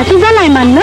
বাতিটা তুই জ্বালায় মান্য?